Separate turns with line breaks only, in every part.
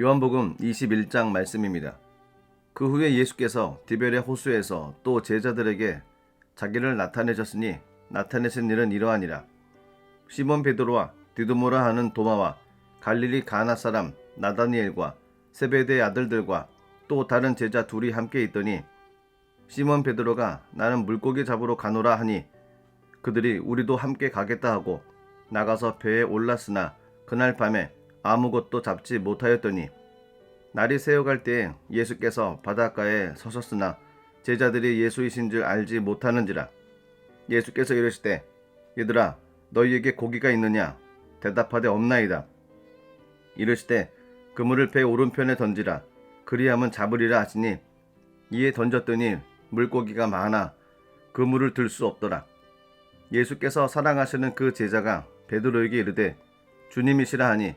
요한복음 21장 말씀입니다. 그 후에 예수께서 디베레 호수에서 또 제자들에게 자기를 나타내셨으니 나타내신 일은 이러하니라. 시몬 베드로와 디두모라 하는 도마와 갈릴리 가나 사람 나다니엘과 세베대의 아들들과 또 다른 제자 둘이 함께 있더니 시몬 베드로가 나는 물고기 잡으러 가노라 하니 그들이 우리도 함께 가겠다 하고 나가서 배에 올랐으나 그날 밤에 아무것도 잡지 못하였더니 날이 새어갈 때에 예수께서 바닷가에 서셨으나 제자들이 예수이신 줄 알지 못하는지라 예수께서 이르시되 얘들아 너희에게 고기가 있느냐? 대답하되 없나이다. 이르시되 그물을 배 오른편에 던지라. 그리하면 잡으리라 하시니 이에 던졌더니 물고기가 많아 그물을 들 수 없더라. 예수께서 사랑하시는 그 제자가 베드로에게 이르되 주님이시라 하니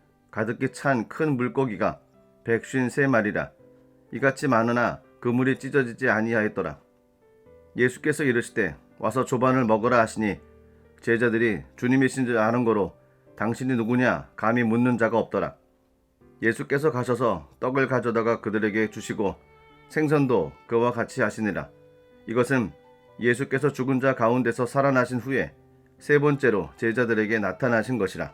가득히 찬 큰 물고기가 백쉰 세 마리라. 이같이 많으나 그물이 찢어지지 아니하였더라. 예수께서 이르시되 와서 조반을 먹으라 하시니 제자들이 주님이신 줄 아는 거로 당신이 누구냐 감히 묻는 자가 없더라. 예수께서 가셔서 떡을 가져다가 그들에게 주시고 생선도 그와 같이 하시니라. 이것은 예수께서 죽은 자 가운데서 살아나신 후에 세 번째로 제자들에게 나타나신 것이라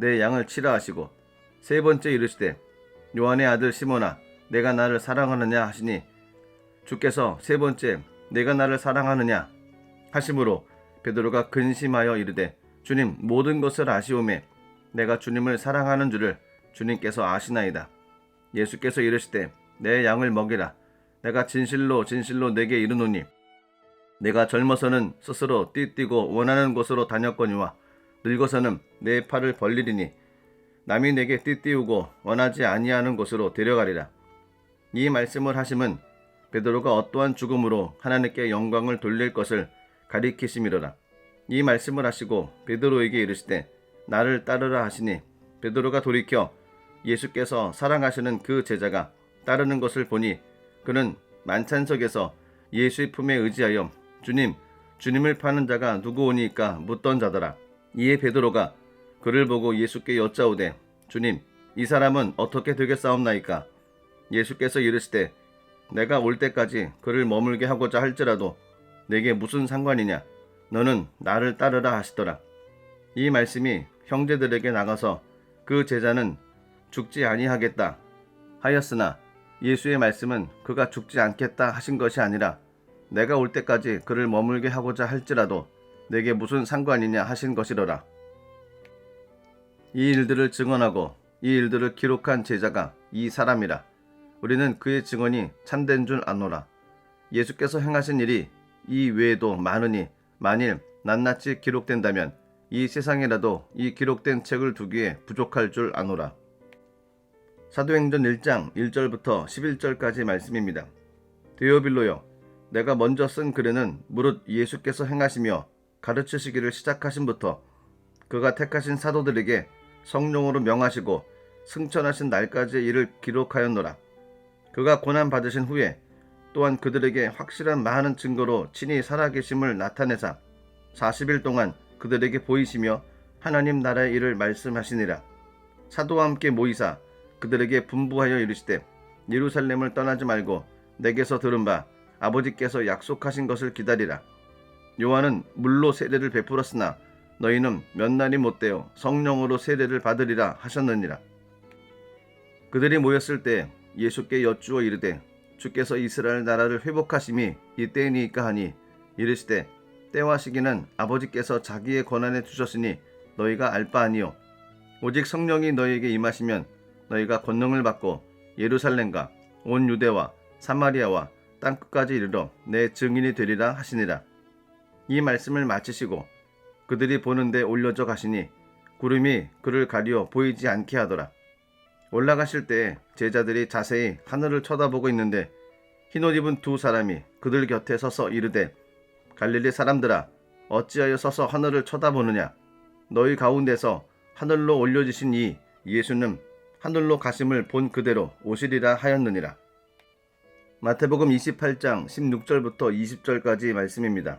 내 양을 치라 하시고 세 번째 이르시되 요한의 아들 시몬아 내가 나를 사랑하느냐 하시니 주께서 세 번째 내가 나를 사랑하느냐 하심으로 베드로가 근심하여 이르되 주님 모든 것을 아시오매 내가 주님을 사랑하는 줄을 주님께서 아시나이다. 예수께서 이르시되 내 양을 먹이라. 내가 진실로 진실로 내게 이르노니 내가 젊어서는 스스로 띠뛰고 원하는 곳으로 다녔거니와 늙어서는 내 팔을 벌리리니 남이 내게 띠띠우고 원하지 아니하는 곳으로 데려가리라. 이 말씀을 하심은 베드로가 어떠한 죽음으로 하나님께 영광을 돌릴 것을 가리키심이로라. 이 말씀을 하시고 베드로에게 이르시되 나를 따르라 하시니 베드로가 돌이켜 예수께서 사랑하시는 그 제자가 따르는 것을 보니 그는 만찬석에서 예수의 품에 의지하여 주님 주님을 파는 자가 누구오니까 묻던 자더라. 이에 베드로가 그를 보고 예수께 여짜오되 주님 이 사람은 어떻게 되겠사옵나이까? 예수께서 이르시되 내가 올 때까지 그를 머물게 하고자 할지라도 내게 무슨 상관이냐? 너는 나를 따르라 하시더라. 이 말씀이 형제들에게 나가서 그 제자는 죽지 아니하겠다 하였으나 예수의 말씀은 그가 죽지 않겠다 하신 것이 아니라 내가 올 때까지 그를 머물게 하고자 할지라도 내게 무슨 상관이냐 하신 것이로라. 이 일들을 증언하고 이 일들을 기록한 제자가 이 사람이라. 우리는 그의 증언이 참된 줄 아노라. 예수께서 행하신 일이 이 외에도 많으니 만일 낱낱이 기록된다면 이 세상이라도 이 기록된 책을 두기에 부족할 줄 아노라. 사도행전 1장 1절부터 11절까지 말씀입니다. 데오빌로여, 내가 먼저 쓴 글에는 무릇 예수께서 행하시며 가르치시기를 시작하신부터 그가 택하신 사도들에게 성령으로 명하시고 승천하신 날까지의 일을 기록하였노라. 그가 고난 받으신 후에 또한 그들에게 확실한 많은 증거로 친히 살아계심을 나타내사 40일 동안 그들에게 보이시며 하나님 나라의 일을 말씀하시니라. 사도와 함께 모이사 그들에게 분부하여 이르시되 예루살렘을 떠나지 말고 내게서 들은 바 아버지께서 약속하신 것을 기다리라. 요한은 물로 세례를 베풀었으나 너희는 몇 날이 못되어 성령으로 세례를 받으리라 하셨느니라. 그들이 모였을 때 예수께 여쭈어 이르되 주께서 이스라엘 나라를 회복하심이 이때이니까 하니 이르시되 때와 시기는 아버지께서 자기의 권한에 두셨으니 너희가 알 바 아니요 오직 성령이 너희에게 임하시면 너희가 권능을 받고 예루살렘과 온 유대와 사마리아와 땅 끝까지 이르러 내 증인이 되리라 하시니라 이 말씀을 마치시고 그들이 보는데 올려져 가시니 구름이 그를 가리어 보이지 않게 하더라. 올라가실 때 제자들이 자세히 하늘을 쳐다보고 있는데 흰옷 입은 두 사람이 그들 곁에 서서 이르되 갈릴리 사람들아 어찌하여 서서 하늘을 쳐다보느냐? 너희 가운데서 하늘로 올려지신 이 예수는 하늘로 가심을 본 그대로 오시리라 하였느니라. 마태복음 28장 16절부터 20절까지 말씀입니다.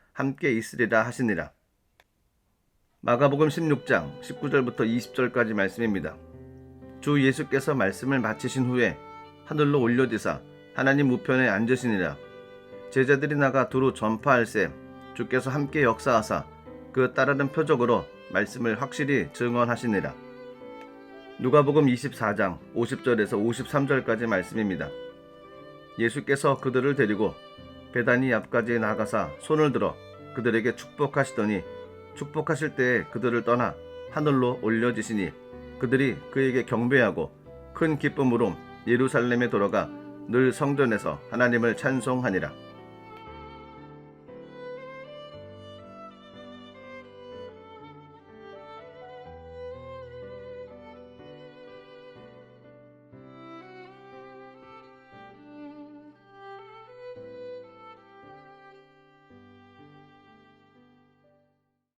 함께 있으리라 하시니라. 마가복음 16장 19절부터 20절까지 말씀입니다. 주 예수께서 말씀을 마치신 후에 하늘로 올려지사 하나님 우편에 앉으시니라. 제자들이 나가 두루 전파할세 주께서 함께 역사하사 그 따르는 표적으로 말씀을 확실히 증언하시니라. 누가복음 24장 50절에서 53절까지 말씀입니다. 예수께서 그들을 데리고 베다니 앞까지 나가사 손을 들어 그들에게 축복하시더니 축복하실 때에 그들을 떠나 하늘로 올려지시니 그들이 그에게 경배하고 큰 기쁨으로 예루살렘에 돌아가 늘 성전에서 하나님을 찬송하니라.